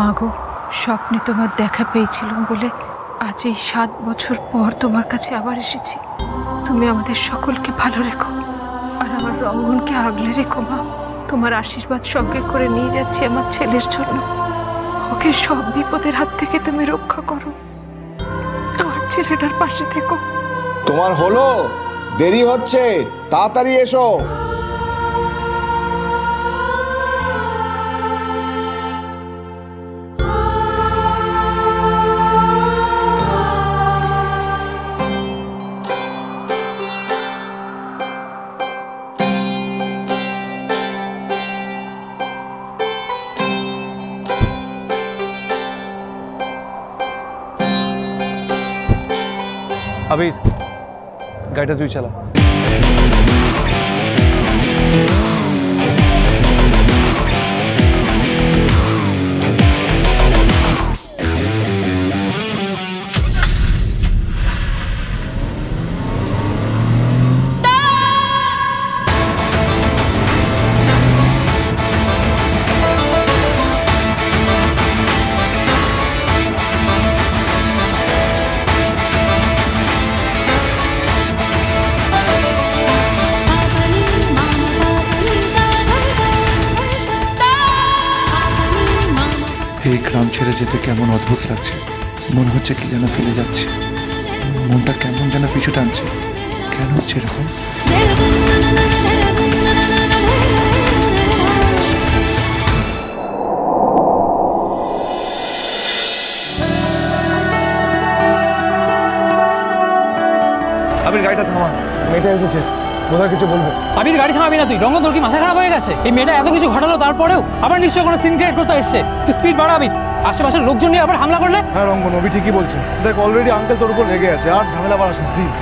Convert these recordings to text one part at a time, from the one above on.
মাগো, স্বপ্নে তোমার দেখা পেয়েছিলাম বলে আজ এই সাত বছর পর তোমার কাছে আবার এসেছি। তুমি আমাদের সকলকে ভালো রেখো, আর আমার রঙ্গনকে আগলে রেখো, মা। তোমার আশীর্বাদ সঙ্গে করে নিয়ে যাচ্ছি আমার ছেলের জন্য। ওকে সব বিপদের হাত থেকে তুমি রক্ষা করো। আমার ছেলেটার পাশে থেকো। তোমার হলো, দেরি হচ্ছে, তাড়াতাড়ি এসো। আবির গাড়িটা তুই চালা গ্রাম ছেড়ে যেতে কেমন অদ্ভুত লাগছে। মনে হচ্ছে কি যেন ফেলে যাচ্ছে। মনটা কেমন যেন পিছু টানছে। কেন হচ্ছে এরকম? আবির, গাড়িটা থামা। মেয়েটা এসেছে। বোধহয় কিছু বলবে? আবির গাড়ি থামাবি না তুই। রঙ্গ তোর কি মাথা খারাপ হয়ে গেছে? এই মেয়েটা এত কিছু ঘটালো তারপরেও আবার নিশ্চয়ই কোনো সিন ক্রিয়েট করতে এসছে। তুই স্পিড বাড়াবি। আশেপাশের লোকজন নিয়ে আবার হামলা করলে? হ্যাঁ রঙ্গন অভি ঠিকই বলছে। দেখ অলরেডি আঙ্কেল তোর উপর লেগে আছে। আর ঝামেলা বাড়াস প্লিজ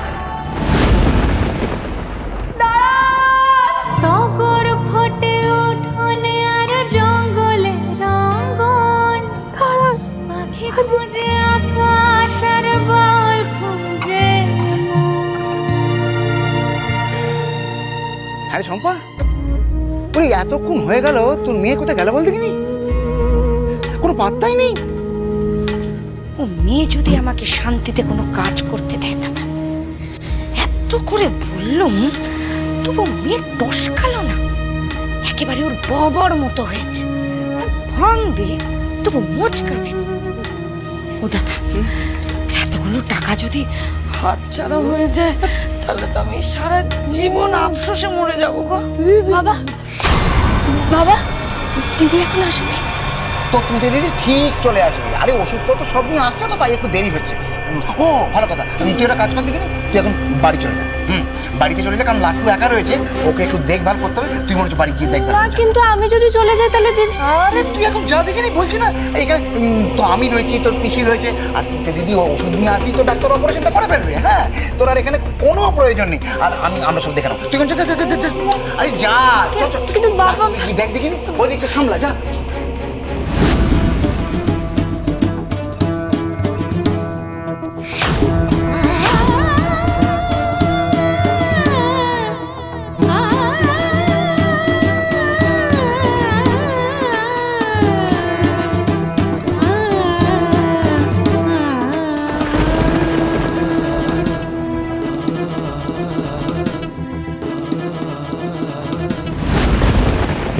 আরে শম্পা ওই এতক্ষণ হয়ে গেল তোর মেয়ে কোথায় গেল বলতে কিনি কোনো পাত্তাই নেই। ও মেয়ে যদি আমাকে শান্তিতে কোনো কাজ করতে দেয় দাদা এত করে বললুম তবু মেয়ে টস খালো না। একেবারে ওর ববর মতো হয়েছে। ভাঙবে তবু মোচকাবে ও দাদা এতগুলো টাকা যদি হাতছাড়া হয়ে যায় তাহলে তো আমি সারা জীবন আফসোসে মরে যাব গো। বাবা বাবা দিদি এখন আসেনি। তো তুমি দিদি ঠিক চলে আসবে। আরে ওষুধ তো সব নিয়ে আসছে তো তাই একটু দেরি হচ্ছে। ও ভালো কথা। তুই একটা কাজ কর দেখিনি? তুই এখন বাড়ি চলে যা। হুম বাড়িতে চলে যা কারণ লাট্টু একা রয়েছে। ওকে একটু দেখভাল করতে হবে। তুই মনে হচ্ছে বাড়ি গিয়ে দেখভাল করছিস। কিন্তু আমি যদি চলে যাই তাহলে দিদি আরে তুই এখন যা দেখিনি বলছি না। এখানে তো আমি রয়েছি তোর পিসি রয়েছে। আর তুই দিদি ওষুধ নিয়ে আসি তো ডাক্তার অপারেশনটা করে ফেলবে হ্যাঁ? তোর আর এখানে কোনো প্রয়োজন নেই। আর আমি আমরা সব দেখে নেব। তুই যা, যা, যা। আরে যা। কিন্তু বাবা দেখি, দেখ দেখিনি? ওই দিকটা সামলা যা।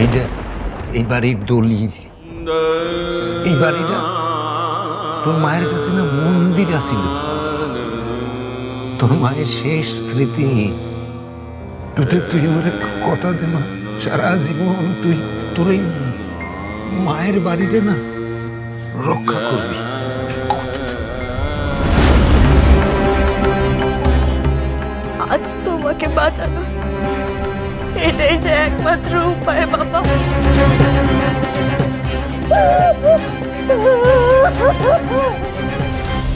এইটা, এই বাড়ির দলিল। এই বাড়িটা তোর মায়ের কাছে না মন্দির আছিল। তোর মায়ের শেষ স্মৃতি। তুই তুই আমার কথা দে মা, সারা জীবন তুই তোর এই মায়ের বাড়িটা না রক্ষা করবি। একমাত্র উপায় বাবা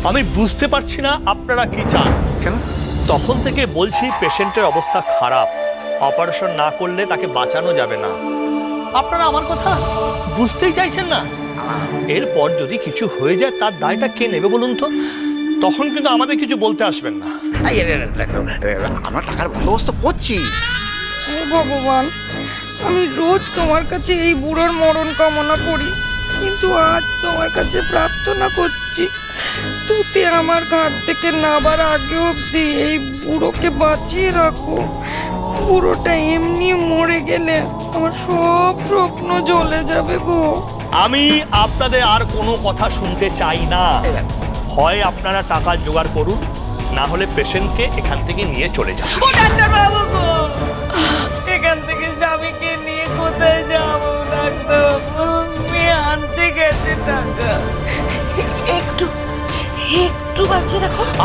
আমি বুঝতে পারছি না আপনারা কি চান। কেন? তখন থেকে বলছি পেশেন্টের অবস্থা খারাপ। অপারেশন না করলে তাকে বাঁচানো যাবে না। আপনারা আমার কথা বুঝতেই চাইছেন না? এরপর যদি কিছু হয়ে যায় তার দায়টা কে নেবে বলুন তো? তখন কিন্তু আমাদের কিছু বলতে আসবেন না। আমরা টাকার বন্দোবস্ত করছি। ভগবান আমি রোজ তোমার কাছে এই বুড়োর মরণ কামনা করি কিন্তু আজ তোমার কাছে প্রার্থনা করছি তুতে আমার ঘাট থেকে নাবার আগে অবধি এই বুড়োকে বাঁচিয়ে রাখো। বুড়োটা এমনি মরে গেলে আমার সব স্বপ্ন জ্বলে যাবে গো। আমি আপনাদের আর কোনো কথা শুনতে চাই না। হয় আপনারা টাকা জোগাড় করুন না হলে পেশেন্টকে এখান থেকে নিয়ে চলে যান। ও ডাক্তার বাবু গো!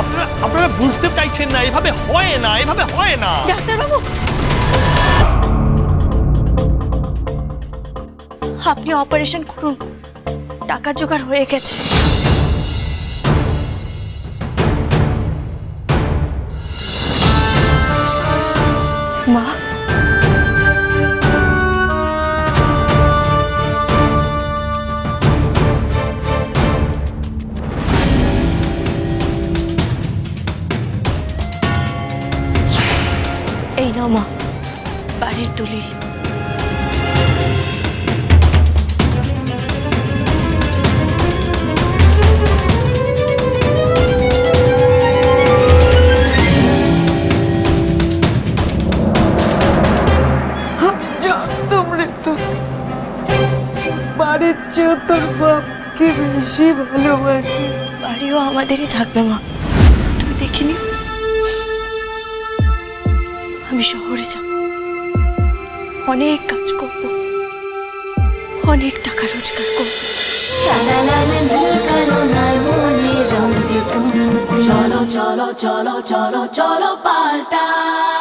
আপনারা আপনারা বুঝতে চাইছেন না, এভাবে হয় না, এভাবে হয় না। ডাক্তারবাবু! আপনি অপারেশন করুন। টাকা জোগাড় হয়ে গেছে। মা বাড়ির দলিল। বাড়ির চেয়েও তোর বাপকে বেশি ভালোবাসি। বাড়িও আমাদেরই থাকবে মা। তুমি দেখিনি আমি শহরে যাব। অনেক কাজ করব। অনেক টাকা রোজগার করব। চলো চলো চলো চলো চলো পাল্টাই